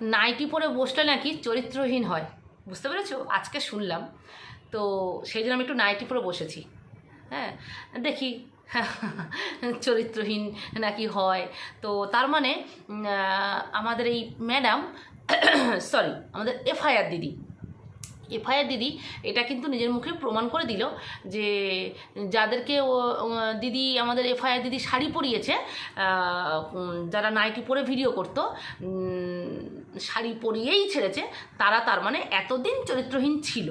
Nightie পরে বসলে নাকি চরিত্রহীন হয়। বুঝতে পেরেছ? আজকে শুনলাম। তো সেই জন্য আমি একটু নাইটি পরে বসেছি। হ্যাঁ দেখি চরিত্রহীন নাকি হয়। তো তার মানে আমাদের এই ম্যাডাম, সরি, আমাদের এফআইআর দিদি। এফআইআর দিদি, এটা কিন্তু নিজের মুখে প্রমাণ করে দিল যে যাদেরকে ও দিদি, আমাদের এফআইআর দিদি শাড়ি পরিয়েছে যারা নাইটি পরে ভিডিও করতো শাড়ি পরিয়েই ছেড়েছে, তারা তার মানে এতদিন চরিত্রহীন ছিল।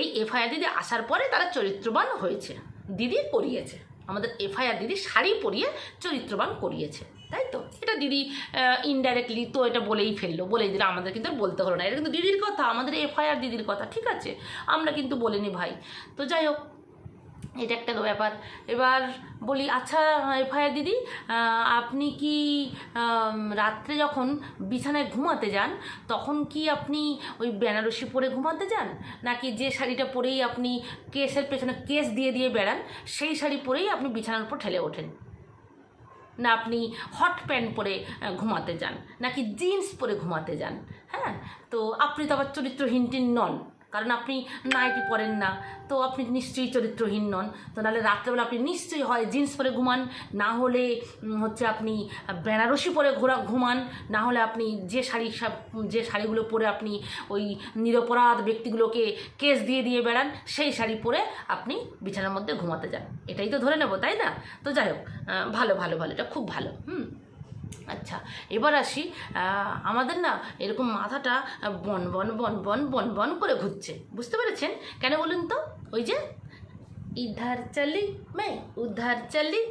এই এফআইআর দিদি আসার পরে তারা চরিত্রবান হয়েছে। দিদি করিয়েছে আমাদের এফআইআর দিদি শাড়ি পরিয়ে চরিত্রবান করিয়েছে, তাই তো? এটা দিদি ইনডাইরেক্টলি তো এটা বলেই ফেলল, বলেই দিল, আমাদের কিন্তু বলতে হলো না। এটা কিন্তু দিদির কথা, আমাদের এফআইআর দিদির কথা, ঠিক আছে? আমরা কিন্তু বলিনি ভাই। তো যাই হোক এটা একটা ব্যাপার। এবার বলি আচ্ছা এফআইআর দিদি আপনি কি রাত্রে যখন বিছানায় ঘুমাতে যান, তখন কি আপনি ওই বেনারসি পরে ঘুমাতে যান? নাকি যে শাড়িটা পরেই আপনি কেসের পেছনে কেস দিয়ে দিয়ে বেড়ান, সেই শাড়ি পরেই আপনি বিছানার উপর ঠেলে ওঠেন? না আপনি হট প্যান্ট পরে ঘুমাতে যান, নাকি জিন্স পরে ঘুমাতে যান? হ্যাঁ? তো আপনি তো আবার চরিত্রহীন টিন নন। কারণ আপনি নাইটি পরেন না। তো আপনি নিশ্চয়ই চরিত্রহীন নন। তো নাহলে রাত্রেবেলা আপনি নিশ্চয়ই হয় জিন্স পরে ঘুমান, না হলে হচ্ছে আপনি বেনারসি পরে ঘোরা, ঘুমান, না হলে আপনি যে শাড়ি যে শাড়িগুলো পরে আপনি ওই নিরপরাধ ব্যক্তিগুলোকে কেস দিয়ে দিয়ে বেড়ান, সেই শাড়ি পরে আপনি বিছানার মধ্যে ঘুমাতে যান। এটাই তো ধরে নেব, তাই না? তো যাই হোক ভালো ভালো ভালো, এটা খুব ভালো, হুম। আচ্ছা এবার আসি আহ, আমাদের না এরকম মাথাটা আহ, বন বন বন বন বন বন করে ঘুরছে বুঝতে পেরেছেন কেন বলুন তো ওই যে ইধার চলি मैं उधर चली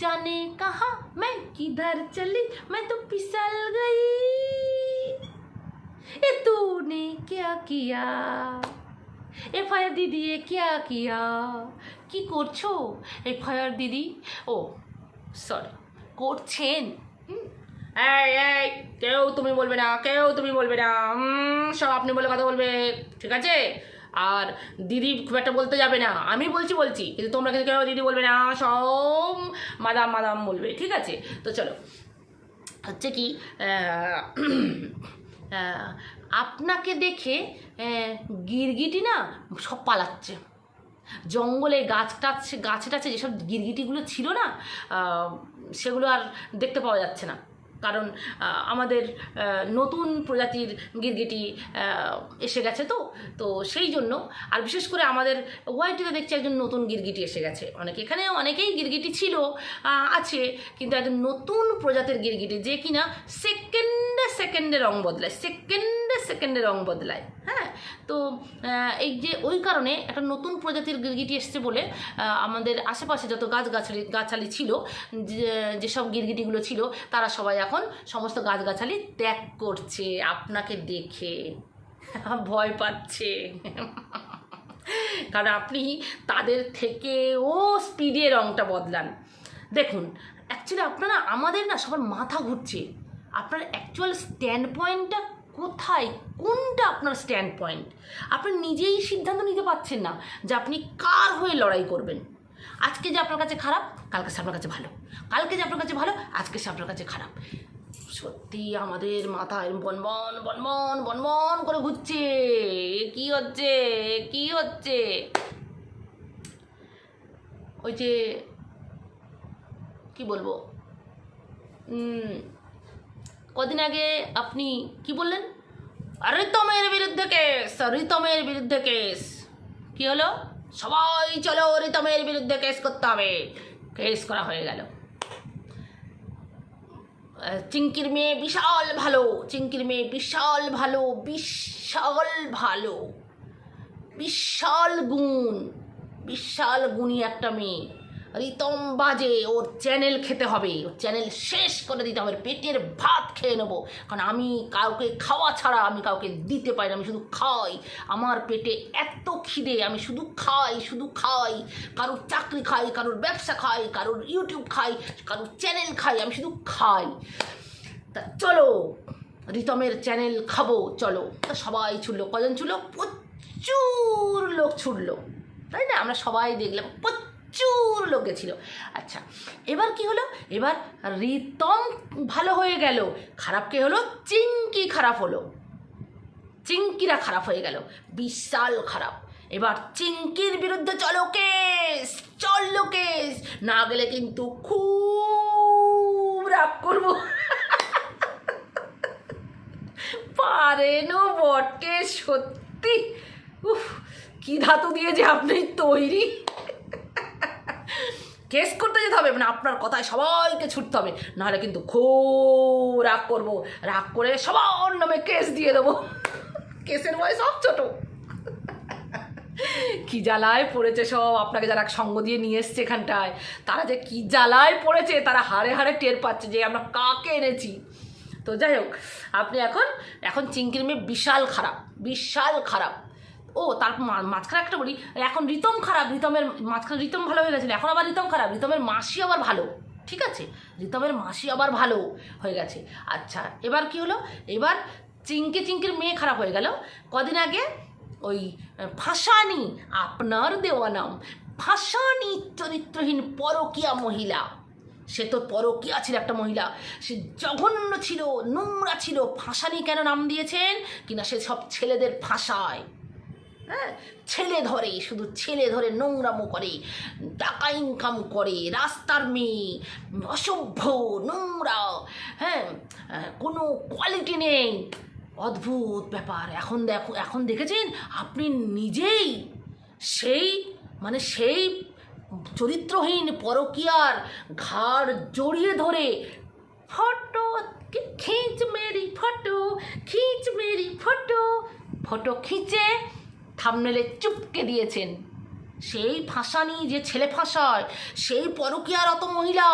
जाने कहा मैं किधर चली मैं तो फिसल गई ए तूने क्या किया এফআইআর দিদি এ কিয়া কিয়া কি করছো এফআইআর দিদি ও সরি করছেন হুম। এই এই, কেউ তুমি বলবে না, কেউ তুমি বলবে না সব আপনি বলে কথা বলবে, ঠিক আছে? আর দিদি খুব একটা বলতে যাবে না, আমি বলছি বলছি, কিন্তু তোমরা কিন্তু কেউ দিদি বলবে না, সব মাদাম মাদাম বলবে, ঠিক আছে? তো চলো, হচ্ছে কি আপনাকে দেখে গিরগিটি না সব পালাচ্ছে। জঙ্গলে গাছ টাছ, গাছে টাছে যেসব গিরগিটিগুলো ছিল না সেগুলো আর দেখতে পাওয়া যাচ্ছে না। কারণ আমাদের নতুন প্রজাতির গিরগিটি এসে গেছে তো তো সেই জন্য, আর বিশেষ করে আমাদের ওয়াইটিতে দেখছি একজন নতুন গিরগিটি এসে গেছে। অনেকে, এখানে অনেকেই গিরগিটি ছিল আছে, কিন্তু একজন নতুন প্রজাতির গিরগিটি যে কিনা সেকেন্ডে সেকেন্ডে রং বদলায়, সেকেন্ডে সেকেন্ডে রং বদলায় হ্যাঁ? তো এই যে ওই কারণে একটা নতুন প্রজাতির গিরগিটি এসছে বলে আমাদের আশেপাশে যত গাছ গাছালি ছিল যেসব গিরগিটিগুলো ছিল, তারা সবাই এখন সমস্ত গাছগাছালি ত্যাগ করছে। আপনাকে দেখে ভয় পাচ্ছে। কারণ আপনি তাদের থেকেও স্পিডে রংটা বদলান। দেখুন অ্যাকচুয়ালি আপনারা, আমাদের না সবার মাথা ঘুরছে। আপনার অ্যাকচুয়াল স্ট্যান্ড পয়েন্টটা কোথায়? কোনটা আপনার স্ট্যান্ড পয়েন্ট আপনি নিজেই সিদ্ধান্ত নিতে পারছেন না যে আপনি কার হয়ে লড়াই করবেন। আজকে যে আপনার কাছে খারাপ, কালকে সে আপনার কাছে ভালো। কালকে যে আপনার কাছে ভালো, আজকে সে আপনার কাছে খারাপ। সত্যি আমাদের মাথায় বনবন বনবন বনবন করে ঘুরছে। কি হচ্ছে? কি হচ্ছে? ওই যে, কি বলব? কদিন আগে আপনি কি বললেন? রিতমের বিরুদ্ধে কেস রিতমের বিরুদ্ধে কেস। কি হলো? সবাই চলো রিতমের বিরুদ্ধে কেস করতে হবে। কেস করা হয়ে গেল। চিঙ্কির মেয়ে বিশাল ভালো, চিঙ্কির মেয়ে বিশাল ভালো বিশাল ভালো, বিশাল গুণ, বিশাল গুণী একটা মেয়ে। রিতম বাজে, ওর চ্যানেল খেতে হবে। ওর চ্যানেল শেষ করে দিতে হবে। পেটের ভাত খেয়ে নেব। কারণ আমি কাউকে খাওয়া ছাড়া আমি কাউকে দিতে পারি না। আমি শুধু খাই। আমার পেটে এত খিদে। আমি শুধু খাই শুধু খাই। কারোর চাকরি খাই, কারোর ব্যবসা খাই, কারোর ইউটিউব খাই, কারোর চ্যানেল খাই, আমি শুধু খাই। তা চলো, রিতমের চ্যানেল খাব, চলো। তা সবাই ছুটলো। কজন ছুটলো? প্রচুর লোক ছুটলো। তাই না? আমরা সবাই দেখলাম, প্রচুর প্রচুর লোকে ছিল আচ্ছা এবার কি হলো? এবার রিতম ভালো হয়ে গেল। খারাপ কে হলো? চিঙ্কি খারাপ হলো। চিঙ্কিরা খারাপ হয়ে গেল। বিশাল খারাপ। এবার চিঙ্কির বিরুদ্ধে চলো কেস চলো কেস। না গেলে কিন্তু খুব রাগ করব। পারেনও বটকে, সত্যি। উফ, কি ধাতু দিয়ে যে আপনি তৈরি। কেস করতে যেতে হবে মানে আপনার কথায় সবাইকে ছুটতে হবে। নাহলে কিন্তু খুব রাগ করব। রাগ করে সবার নামে কেস দিয়ে দেবো। কেসের বয়স সব ছোটো। কি জ্বালায় পড়েছে সব। আপনাকে যারা সঙ্গ দিয়ে নিয়ে এসছে এখানটায়, তারা যে কি জ্বালায় পড়েছে, তারা হাড়ে হাড়ে টের পাচ্ছে যে আমরা কাকে এনেছি। তো যাই হোক, আপনি এখন এখন চিংকির মেয়ে বিশাল খারাপ বিশাল খারাপ। ও, তার মাঝখানে একটা বলি, এখন রিতম খারাপ রিতমের মাঝখানে রিতম ভালো হয়ে গেছিল, এখন আবার রিতম খারাপ রিতমের মাসি আবার ভালো, ঠিক আছে? রিতমের মাসি আবার ভালো হয়ে গেছে। আচ্ছা এবার কি হলো? এবার চিঙ্কি চিঙ্কির মেয়ে খারাপ হয়ে গেল। কদিন আগে ওই ফাঁসানি আপনার দেওয়া নাম ফাঁসানি চরিত্রহীন পরকীয়া মহিলা, সে তো পরকীয়া ছিল একটা মহিলা, সে জঘন্য ছিল, নোংরা ছিল ফাঁসানি কেন নাম দিয়েছেন? কিনা সে সব ছেলেদের ফাঁসায় হ্যাঁ? ছেলে ধরে, শুধু ছেলে ধরে নোংরামো করে, টাকা ইনকাম করে, রাস্তার মেয়ে, অসভ্য, নোংরা হ্যাঁ? কোনো কোয়ালিটি নেই। অদ্ভুত ব্যাপার। এখন দেখো, এখন দেখেছেন? আপনি নিজেই সেই মানে সেই চরিত্রহীন, পরকীয়ার ঘাড় জড়িয়ে ধরে ফটো খিঁচ মেরি ফটো, খিঁচ মেরি ফটো ফটো খিঁচে থামনেলে চুপকে দিয়েছেন। সেই ফাঁসানি যে ছেলে ফাঁসায়, সেই পরকিয়ার অত মহিলা,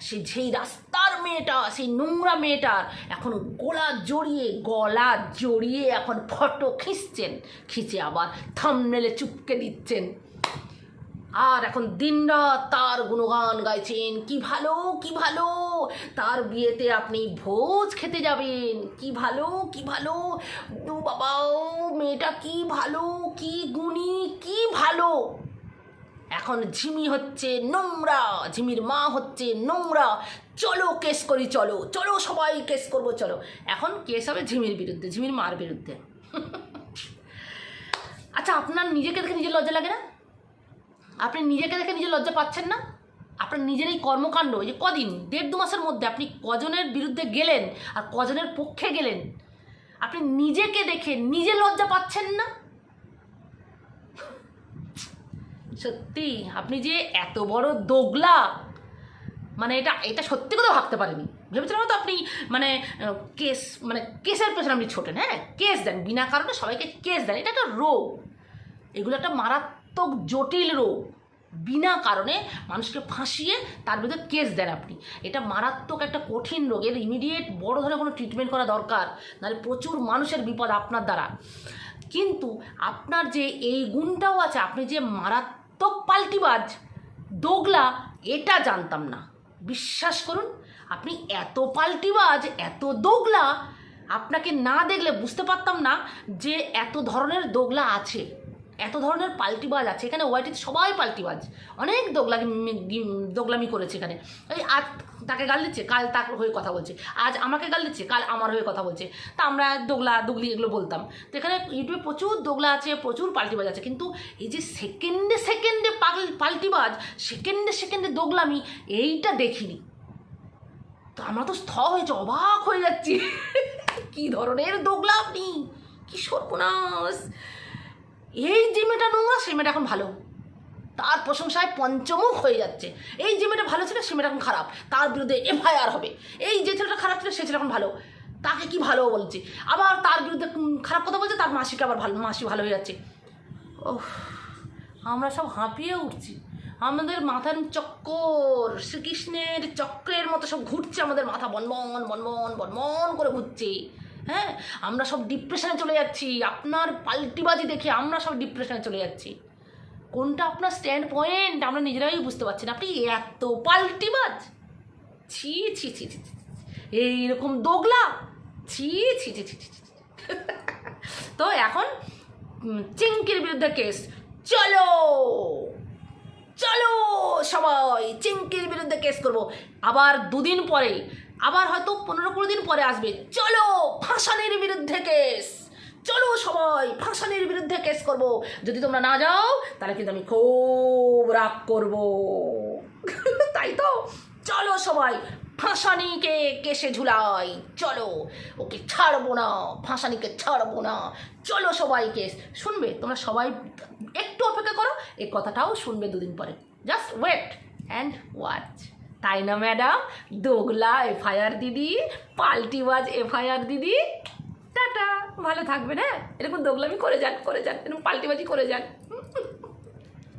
সে যেই রাস্তার মেয়েটা, সেই নোংরা মেয়েটার এখন গলা জড়িয়ে গলা জড়িয়ে এখন ফটো খিঁচছেন। খিঁচে আবার থামনেলে চুপকে দিচ্ছেন। আর এখন দিনরাত তার গুণগান গাইছেন। কি ভালো কি ভালো। তার বিয়েতে আপনি ভোজ খেতে যাবেন। কি ভালো কি ভালো। ও বাবা, ও মেয়েটা কি ভালো, কি গুণী, কি ভালো। এখন ঝিমি হচ্ছে নোংরা, ঝিমির মা হচ্ছে নোংরা। চলো কেস করি, চলো চলো সবাই কেস করব, চলো। এখন কেস হবে ঝিমির বিরুদ্ধে, ঝিমির মার বিরুদ্ধে। আচ্ছা আপনার নিজেকে দেখে নিজের লজ্জা লাগে না? আপনি নিজেকে দেখে নিজে লজ্জা পাচ্ছেন না? আপনার নিজের এই কর্মকাণ্ড যে কদিন, দেড় দু মাসের মধ্যে আপনি কজনের বিরুদ্ধে গেলেন আর কজনের পক্ষে গেলেন, আপনি নিজেকে দেখে নিজে লজ্জা পাচ্ছেন না? সত্যি, আপনি যে এত বড় দোগলা মানে এটা এটা সত্যি কথা ভাবতে পারেনি ভেবেছিলাম হয়তো আপনি মানে কেস মানে কেসের পেছনে আপনি ছোটেন হ্যাঁ? কেস দেন, বিনা কারণে সবাইকে কেস দেন, এটা একটা রোগ। এগুলো একটা মারাত্মক জটিল রোগ। বিনা কারণে মানুষকে ফাঁসিয়ে তার বিরুদ্ধে কেস দেন আপনি। এটা মারাত্মক একটা কঠিন রোগ। এর ইমিডিয়েট বড় ধরনের কোনো ট্রিটমেন্ট করা দরকার। নাহলে প্রচুর মানুষের বিপদ আপনার দ্বারা। কিন্তু আপনার যে এই গুণটাও আছে, আপনি যে মারাত্মক পাল্টিবাজ, দোগলা, এটা জানতাম না। বিশ্বাস করুন, আপনি এত পাল্টিবাজ, এত দোগলা, আপনাকে না দেখলে বুঝতে পারতাম না যে এত ধরনের দোগলা আছে। এত ধরনের পাল্টিবাজ আছে, এখানে ওয়াইটিতে সবাই পাল্টিবাজ। অনেক দোগলামি দোগলামি করেছে এখানে। এই আজ তাকে গাল দিচ্ছে, কাল তার হয়ে কথা বলছে। আজ আমাকে গাল দিচ্ছে, কাল আমার হয়ে কথা বলছে। তা আমরা দোগলা দুগলি এগুলো বলতাম। তো এখানে ইউটিউবে প্রচুর দোগলা আছে, প্রচুর পাল্টিবাজ আছে। কিন্তু এই যে সেকেন্ডে সেকেন্ডে পাল, পাল্টিবাজ সেকেন্ডে সেকেন্ডে দোগলামি, এইটা দেখিনি। তো আমরা তো স্থ হয়েছে, অবাক হয়ে যাচ্ছি। কি ধরনের দোগলা আপনি? কি সর্বনাশ। এই যে মেয়েটা নোংরা, সেই মেয়েটা এখন ভালো। তার প্রশংসায় পঞ্চমুখ হয়ে যাচ্ছে। এই যে মেয়েটা ভালো ছিল, সে মেয়েটা এখন খারাপ। তার বিরুদ্ধে এফআইআর হবে। এই যে ছেলেটা খারাপ ছিল, সে ছেলে এখন ভালো। তাকে কি ভালো বলছে? আবার তার বিরুদ্ধে খারাপ কথা বলছে, তার মাসিকে আবার ভালো, মাসি ভালো হয়ে যাচ্ছে। ও আমরা সব হাঁপিয়ে উঠছি। আমাদের মাথার চক্কর, শ্রীকৃষ্ণের চক্রের মতো সব ঘুরছে আমাদের মাথা, বনবন বনবন বনবন করে ঘুরছে। হ্যাঁ আমরা সব ডিপ্রেশনে চলে যাচ্ছি, আপনার পাল্টিবাজি দেখে আমরা সব ডিপ্রেশনে চলে যাচ্ছি। কোনটা আপনার স্ট্যান্ড পয়েন্ট আমরা নিজেরাই বুঝতে পারছি না। আপনি এত পাল্টিবাজ! ছি ছি ছি ছি। এইরকম দোগলা! ছি ছি ছি ছি। তো এখন চিঙ্কির বিরুদ্ধে কেস। চলো! চলো সবাই চিঙ্কির বিরুদ্ধে কেস করব। আবার দুদিন পরে আবার হয়তো পনেরো কুড়ি দিন পরে আসবে। চলো ফাঁসানির বিরুদ্ধে কেস। চলো সবাই ফাঁসানির বিরুদ্ধে কেস করব। যদি তোমরা না যাও, তাহলে কিন্তু আমি খুব রাগ করব। তাই তো? চলো সবাই ফাঁসানিকে কেসে ঝুলাই। চলো, ওকে ছাড়বো না ফাঁসানিকে ছাড়বো না। চলো সবাই কেস। শুনবে? তোমরা সবাই একটু অপেক্ষা করো, এই কথাটাও শুনবে দুদিন পরে। জাস্ট ওয়েট অ্যান্ড ওয়াচ তাই না ম্যাডাম দোগলা এফআইআর দিদি পাল্টিবাজ এফআইআর দিদি। টাটা, ভালো থাকবে না এরকম দোগলামি করে যান করে যান, এরকম পাল্টিবাজি করে যান।